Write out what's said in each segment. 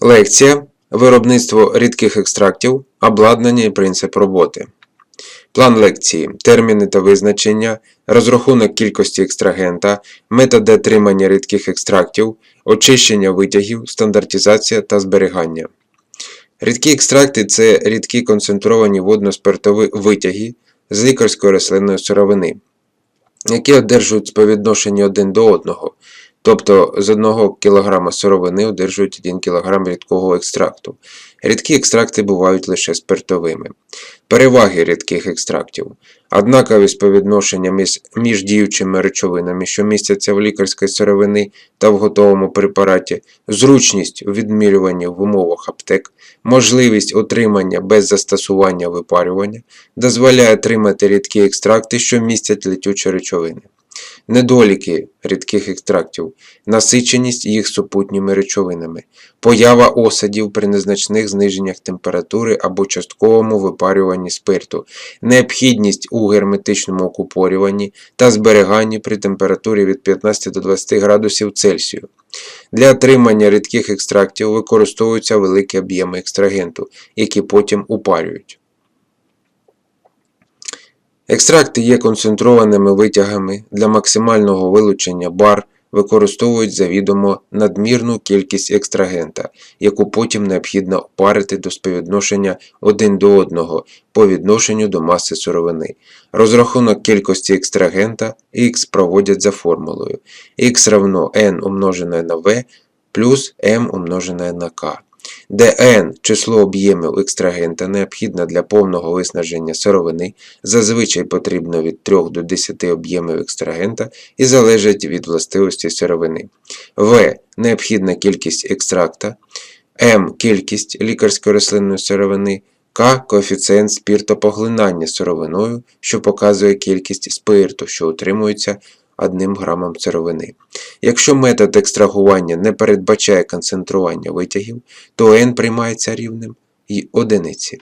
Лекція. Виробництво рідких екстрактів, обладнання і принцип роботи. План лекції, терміни та визначення, розрахунок кількості екстрагента, методи отримання рідких екстрактів, очищення витягів, стандартизація та зберігання. Рідкі екстракти це рідкі концентровані водно-спиртові витяги з лікарської рослинної сировини, які одержують по відношенню один до одного, тобто з 1 кг сировини одержують 1 кг рідкого екстракту. Рідкі екстракти бувають лише спиртовими. Переваги рідких екстрактів. Однаковість по відношенням між, діючими речовинами, що містяться в лікарській сировині та в готовому препараті, зручність у відмірюванні в умовах аптек, можливість отримання без застосування випарювання, дозволяє отримати рідкі екстракти, що містять летючі речовини. Недоліки рідких екстрактів, насиченість їх супутніми речовинами, поява осадів при незначних зниженнях температури або частковому випарюванні спирту, необхідність у герметичному окупорюванні та зберіганні при температурі від 15 до 20 градусів Цельсію. Для отримання рідких екстрактів використовуються великі об'єми екстрагенту, які потім упарюють. Екстракти є концентрованими витягами для максимального вилучення бар використовують завідомо надмірну кількість екстрагента, яку потім необхідно опарити до співвідношення один до одного по відношенню до маси сировини. Розрахунок кількості екстрагента X проводять за формулою X равно n умножене на V плюс m умножене на K де n – число об'ємів екстрагента необхідне для повного виснаження сировини, зазвичай потрібно від 3 до 10 об'ємів екстрагента і залежить від властивості сировини. В – необхідна кількість екстракта, М – кількість лікарської рослинної сировини, К – коефіцієнт спіртопоглинання сировиною, що показує кількість спирту, що утримується 1 грамом сировини. Якщо метод екстрагування не передбачає концентрування витягів, то n приймається рівнем і одиниці.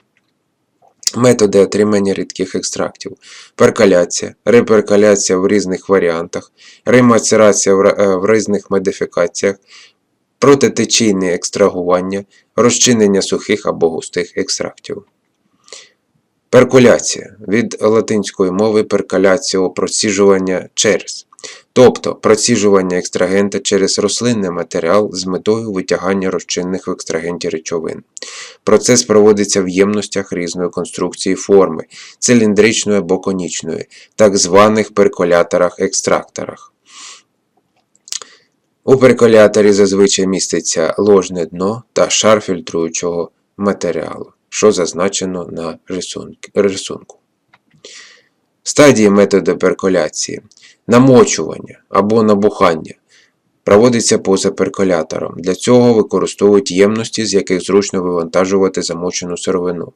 Методи отримання рідких екстрактів. Перкаляція, реперкаляція в різних варіантах, ремацерація е, в різних модифікаціях, протитечійне екстрагування, розчинення сухих або густих екстрактів. Перкуляція від латинської мови перкаляціо проціжування через, тобто проціжування екстрагента через рослинний матеріал з метою витягання розчинних в екстрагенті речовин. Процес проводиться в ємностях різної конструкції форми, циліндричної або конічної, так званих перколяторах-екстракторах. У перколяторі зазвичай міститься ложне дно та шар фільтруючого матеріалу, що зазначено на рисунку. Стадії методу перколяції. Намочування або набухання проводиться поза перколятором. Для цього використовують ємності, з яких зручно вивантажувати замочену сировину.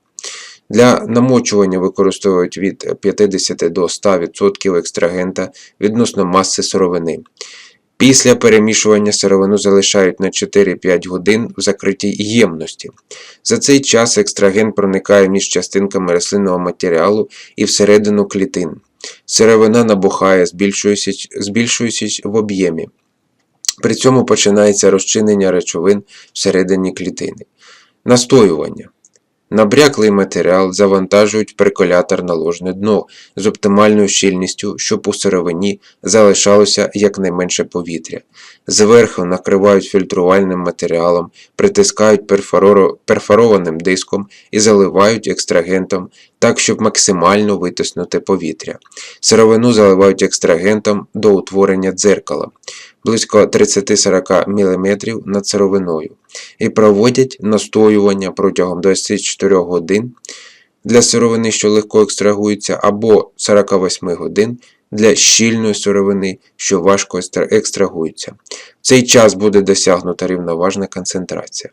Для намочування використовують від 50 до 100% екстрагента відносно маси сировини. Після перемішування сировину залишають на 4-5 годин в закритій ємності. За цей час екстрагент проникає між частинками рослинного матеріалу і всередину клітин. Сировина набухає, збільшуючись, в об'ємі. При цьому починається розчинення речовин всередині клітини. Настоювання. Набряклий матеріал завантажують перколятор на ложне дно з оптимальною щільністю, щоб у сировині залишалося якнайменше повітря. Зверху накривають фільтрувальним матеріалом, притискають перфоро- перфорованим диском і заливають екстрагентом так, щоб максимально витиснути повітря. Сировину заливають екстрагентом до утворення дзеркала близько 30-40 мм над сировиною і проводять настоювання протягом 24 годин для сировини, що легко екстрагується, або 48 годин для щільної сировини, що важко екстрагується. В цей час буде досягнута рівноважна концентрація.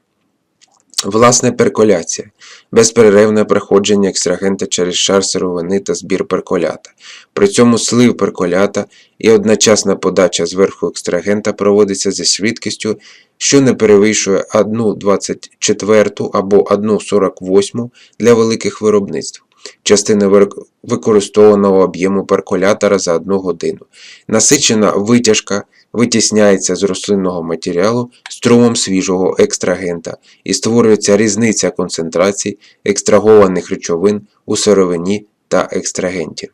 Власне перколяція безперервне проходження екстрагента через шар сировини та збір перколята. При цьому слив перколята і одночасна подача зверху екстрагента проводиться зі швидкістю, що не перевищує 1,24 або 1,48 для великих виробництв. частини вир- використовуваного об'єму перколятора за 1 годину. Насичена витяжка витісняється з рослинного матеріалу струмом свіжого екстрагента і створюється різниця концентрацій екстрагованих речовин у сировині та екстрагенті.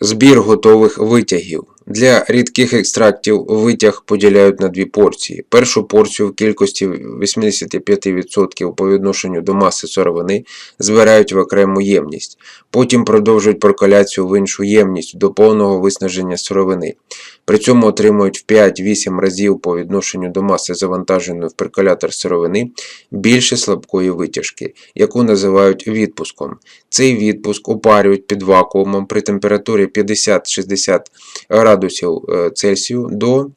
Збір готових витягів. Для рідких екстрактів витяг поділяють на дві порції. Першу порцію в кількості 85% по відношенню до маси сировини збирають в окрему ємність. Потім продовжують перколяцію в іншу ємність до повного виснаження сировини. При цьому отримують в 5-8 разів по відношенню до маси завантаженої в перколятор сировини більше слабкої витяжки, яку називають відпуском. Цей відпуск опарюють під вакуумом при температурі 50-60 градусів е, Цельсію до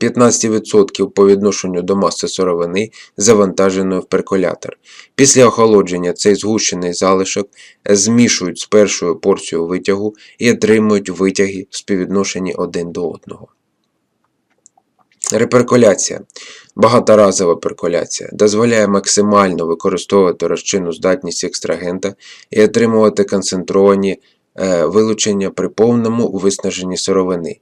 15% по відношенню до маси сировини, завантаженої в перколятор. Після охолодження цей згущений залишок змішують з першою порцією витягу і отримують витяги в співвідношенні один до одного. Реперколяція. Багаторазова перколяція дозволяє максимально використовувати розчинну здатність екстрагента і отримувати концентровані вилучення при повному виснаженні сировини.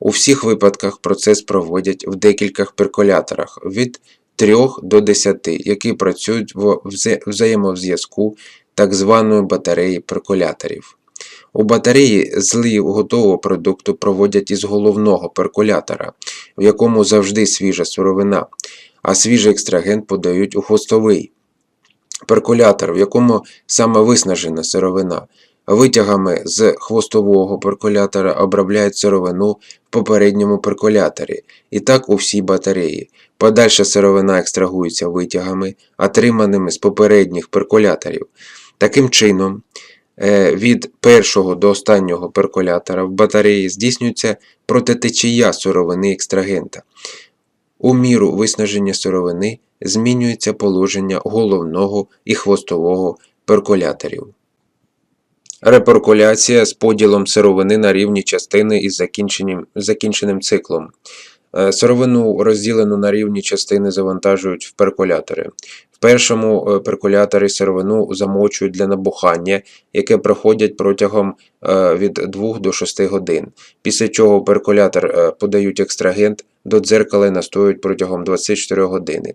У всіх випадках процес проводять в декількох перколяторах від 3 до 10, які працюють в взаємозв'язку так званої батареї перколяторів. У батареї злив готового продукту проводять із головного перколятора, в якому завжди свіжа сировина, а свіжий екстрагент подають у хвостовий перколятор, в якому саме виснажена сировина. Витягами з хвостового перколятора обробляють сировину в попередньому перколяторі, і так у всій батареї. Подальша сировина екстрагується витягами, отриманими з попередніх перколяторів. Таким чином, е, від першого до останнього перколятора в батареї здійснюється протитечія сировини екстрагента. У міру виснаження сировини змінюється положення головного і хвостового перколяторів. Реперкуляція з поділом сировини на рівні частини із закінченим, циклом. Е, Сировину, розділену на рівні частини, завантажують в перколятори. В першому е, перколяторі сировину замочують для набухання, яке проходять протягом е, від 2 до 6 годин. Після чого перколятор подають екстрагент, до дзеркала і настоюють протягом 24 години.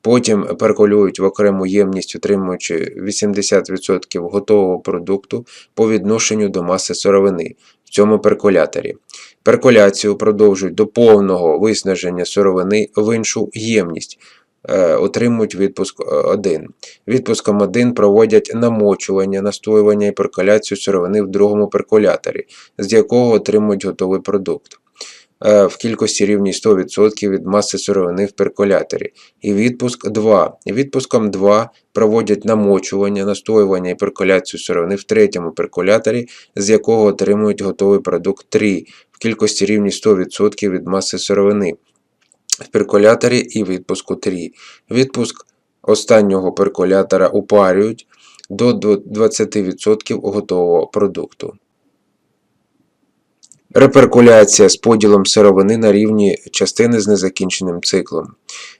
Потім перколюють в окрему ємність, отримуючи 80% готового продукту по відношенню до маси сировини в цьому перколяторі. Перколяцію продовжують до повного виснаження сировини в іншу ємність. Е, Отримують відпуск 1. Відпуском 1 проводять намочування, настоювання і перколяцію сировини в другому перколяторі, з якого отримують готовий продукт е, в кількості рівній 100% від маси сировини в перколяторі. І відпуск 2. Відпуском 2 проводять намочування, настоювання і перколяцію сировини в третьому перколяторі, з якого отримують готовий продукт 3 в кількості рівні 100% від маси сировини в перколяторі і відпуску 3. Відпуск останнього перколятора упарюють до 20% готового продукту. Реперкуляція з поділом сировини на рівні частини з незакінченим циклом.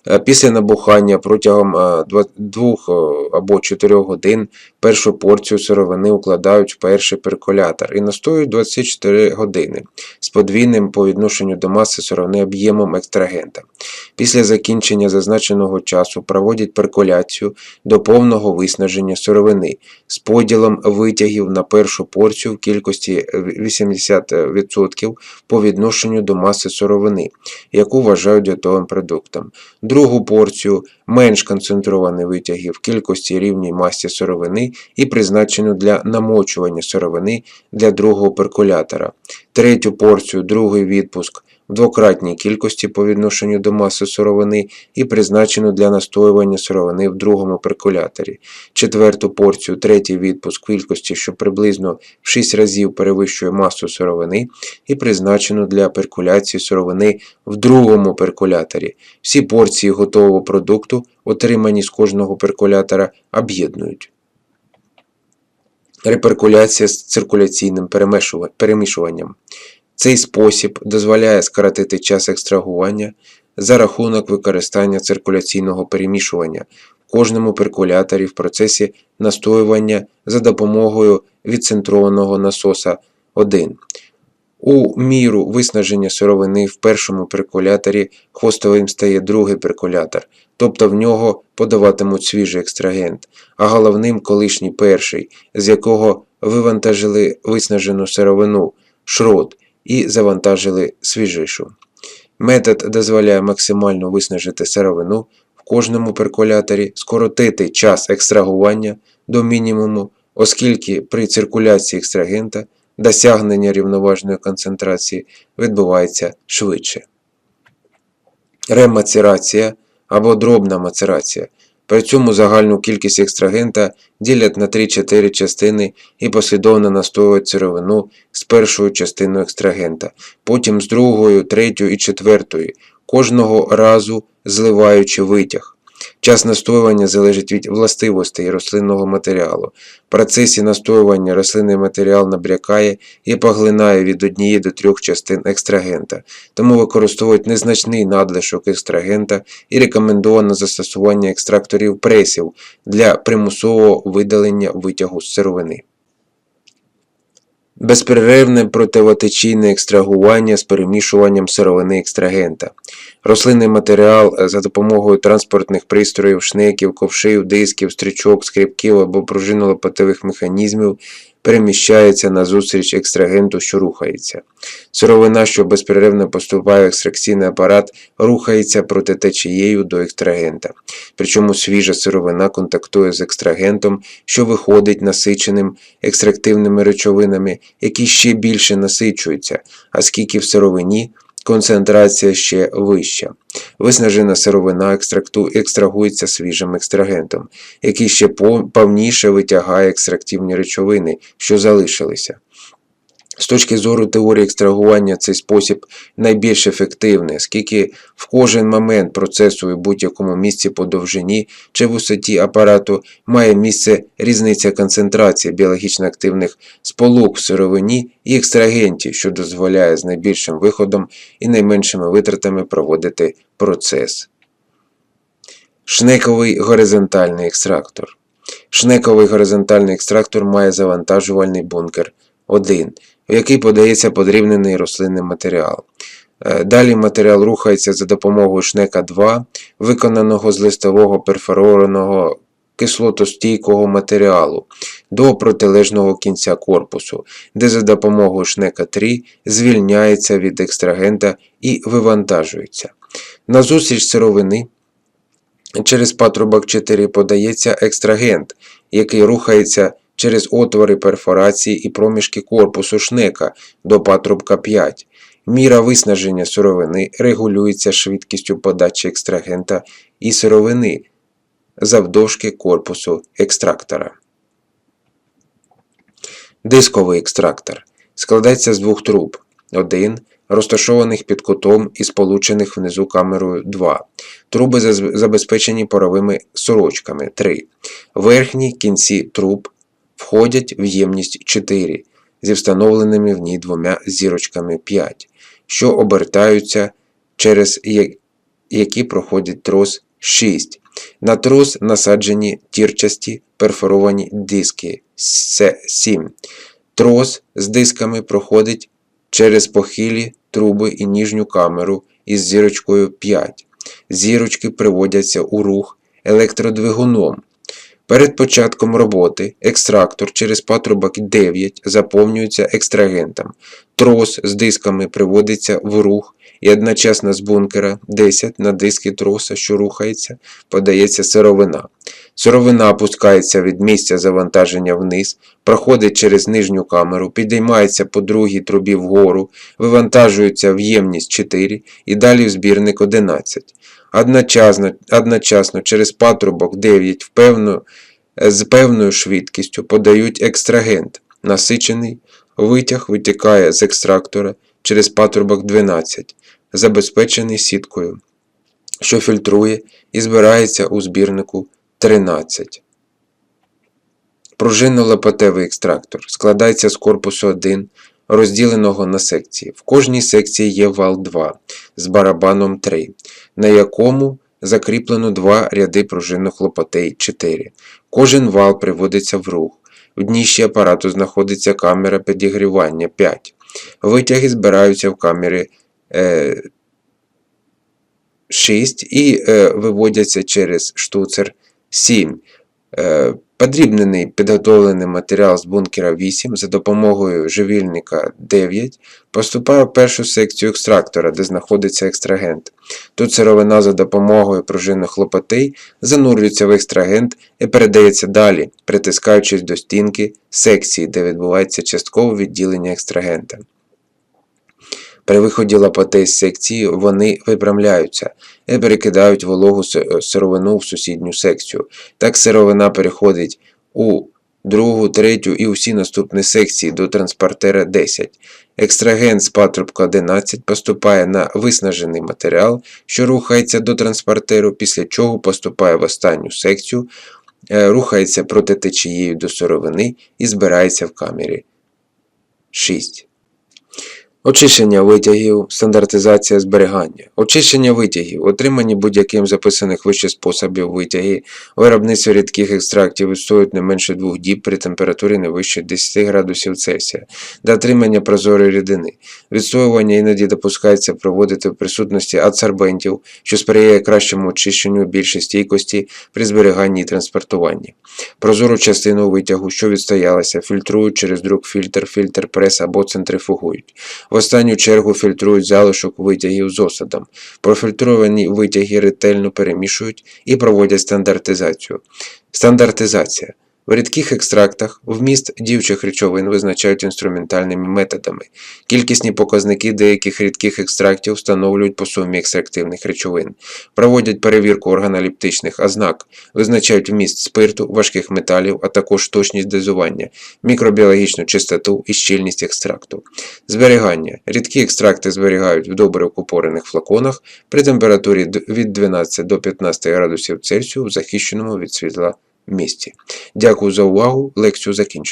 Е, Після набухання протягом 2 або 4 годин першу порцію сировини укладають в перший перколятор і настоюють 24 години з подвійним по відношенню до маси сировини об'ємом екстрагента. Після закінчення зазначеного часу проводять перколяцію до повного виснаження сировини з поділом витягів на першу порцію в кількості 80% по відношенню до маси сировини, яку вважають готовим продуктом. Другу порцію менш концентрований витягів в кількості рівній масі сировини і призначену для намочування сировини для другого перкулятора, Третю порцію, другий відпуск в двократній кількості по відношенню до маси сировини і призначену для настоювання сировини в другому перколяторі. Четверту порцію, третій відпуск кількості, що приблизно в 6 разів перевищує масу сировини і призначену для перкуляції сировини в другому перколяторі. Всі порції готового продукту, отримані з кожного перколятора, об'єднують. Реперкуляція з циркуляційним перемішуванням. Цей спосіб дозволяє скоротити час екстрагування за рахунок використання циркуляційного перемішування. в кожному перкуляторі в процесі настоювання за допомогою відцентрованого насоса 1. У міру виснаження сировини в першому перкуляторі хвостовим стає другий перкулятор, тобто в нього подаватимуть свіжий екстрагент, а головним колишній перший, з якого вивантажили виснажену сировину, шрот, і завантажили свіжишу. Метод дозволяє максимально виснажити сировину в кожному перкуляторі, скоротити час екстрагування до мінімуму, оскільки при циркуляції екстрагента досягнення рівноважної концентрації відбувається швидше. Ремацерація або дробна мацерація. При цьому загальну кількість екстрагента ділять на 3-4 частини і послідовно настоюють сировину з першою частиною екстрагента, потім з другою, третьою і четвертою, кожного разу зливаючи витяг. Час настоювання залежить від властивостей рослинного матеріалу. В процесі настоювання рослинний матеріал набрякає і поглинає від однієї до трьох частин екстрагента, тому використовують незначний надлишок екстрагента і рекомендовано застосування екстракторів пресів для примусового видалення витягу з сировини. Безперервне противотечійне екстрагування з перемішуванням сировини екстрагента. Рослинний матеріал е, за допомогою транспортних пристроїв, шнеків, ковшів, дисків, стрічок, скріпків або пружинолопатових механізмів переміщається назустріч екстрагенту, що рухається. Сировина, що безперервно поступає в екстракційний апарат, рухається проти течією до екстрагента. Причому свіжа сировина контактує з екстрагентом, що виходить насиченим екстрактивними речовинами, які ще більше насичуються, оскільки в сировині концентрація ще вища. Виснажена сировина екстракту, екстрагується свіжим екстрагентом, який ще повніше витягає екстрактивні речовини, що залишилися. З точки зору теорії екстрагування цей спосіб найбільш ефективний, оскільки в кожен момент процесу і будь-якому місці по довжині чи висоті апарату має місце різниця концентрації біологічно активних сполук в сировині і екстрагенті, що дозволяє з найбільшим виходом і найменшими витратами проводити процес. Шнековий горизонтальний екстрактор. Шнековий горизонтальний екстрактор має завантажувальний бункер 1, в який подається подрібнений рослинний матеріал. Е, Далі матеріал рухається за допомогою шнека 2, виконаного з листового перфорованого кислотостійкого матеріалу, до протилежного кінця корпусу, де за допомогою шнека 3 звільняється від екстрагента і вивантажується. Назустріч сировини через патрубок 4 подається екстрагент, який рухається через отвори перфорації і проміжки корпусу шнека до патрубка 5. Міра виснаження сировини регулюється швидкістю подачі екстрагента і сировини завдовжки корпусу екстрактора. Дисковий екстрактор складається з двох труб. Один розташованих під кутом і сполучених внизу камерою 2. Труби забезпечені паровими сорочками 3. Верхні кінці труб входять в ємність 4 зі встановленими в ній двома зірочками 5, що обертаються через які проходить трос 6. На трос насаджені тірчасті перфоровані диски 7. Трос з дисками проходить через похилі труби і ніжню камеру із зірочкою 5. Зірочки приводяться у рух електродвигуном. Перед початком роботи екстрактор через патрубок 9 заповнюється екстрагентом. Трос з дисками приводиться в рух і одночасно з бункера 10 на диски троса, що рухається, подається сировина. Сировина опускається від місця завантаження вниз, проходить через нижню камеру, підіймається по другій трубі вгору, вивантажується в ємність 4 і далі в збірник 11. Одночасно, одночасно через патрубок 9 в з певною швидкістю подають екстрагент. Насичений витяг витікає з екстрактора через патрубок 12, забезпечений сіткою, що фільтрує і збирається у збірнику 13. Пружинно-лопатевий екстрактор складається з корпусу 1, розділеного на секції. В кожній секції є вал 2 з барабаном 3, на якому закріплено два ряди пружинних лопатей 4. Кожен вал приводиться в рух. В дніщі апарату знаходиться камера підігрівання 5. Витяги збираються в камері е, 6 і е, виводяться через штуцер 7. Е, Подрібнений підготовлений матеріал з бункера 8 за допомогою живільника 9 поступає в першу секцію екстрактора, де знаходиться екстрагент. Тут сировина за допомогою пружинних лопатей занурюється в екстрагент і передається далі, притискаючись до стінки секції, де відбувається часткове відділення екстрагента. При виході лопатей з секції вони випрямляються і перекидають вологу сировину в сусідню секцію. Так сировина переходить у другу, третю і усі наступні секції до транспортера 10. Екстрагент з патрубка 11 поступає на виснажений матеріал, що рухається до транспортеру, після чого поступає в останню секцію, е, рухається проти течією до сировини і збирається в камері. 6. Очищення витягів, стандартизація зберігання. Очищення витягів, отримані будь-яким записаних вище способів витяги, виробництво рідких екстрактів відстоюють не менше двох діб при температурі не вище 10 градусів Цельсія для отримання прозорої рідини. Відстоювання іноді допускається проводити в присутності адсорбентів, що сприяє кращому очищенню і більшій стійкості при зберіганні і транспортуванні. Прозору частину витягу, що відстоялася, фільтрують через друк фільтр, фільтр прес або центрифугують. В останню чергу фільтрують залишок витягів з осадом. Профільтровані витяги ретельно перемішують і проводять стандартизацію. Стандартизація. В рідких екстрактах вміст діючих речовин визначають інструментальними методами. Кількісні показники деяких рідких екстрактів встановлюють по сумі екстрактивних речовин, проводять перевірку органолептичних ознак, визначають вміст спирту, важких металів, а також точність дозування, мікробіологічну чистоту і щільність екстракту. Зберігання. Рідкі екстракти зберігають в добре окупорених флаконах при температурі від 12 до 15 градусів Цельсію в захищеному від світла місці. Дякую за увагу. Лекцію закінчено.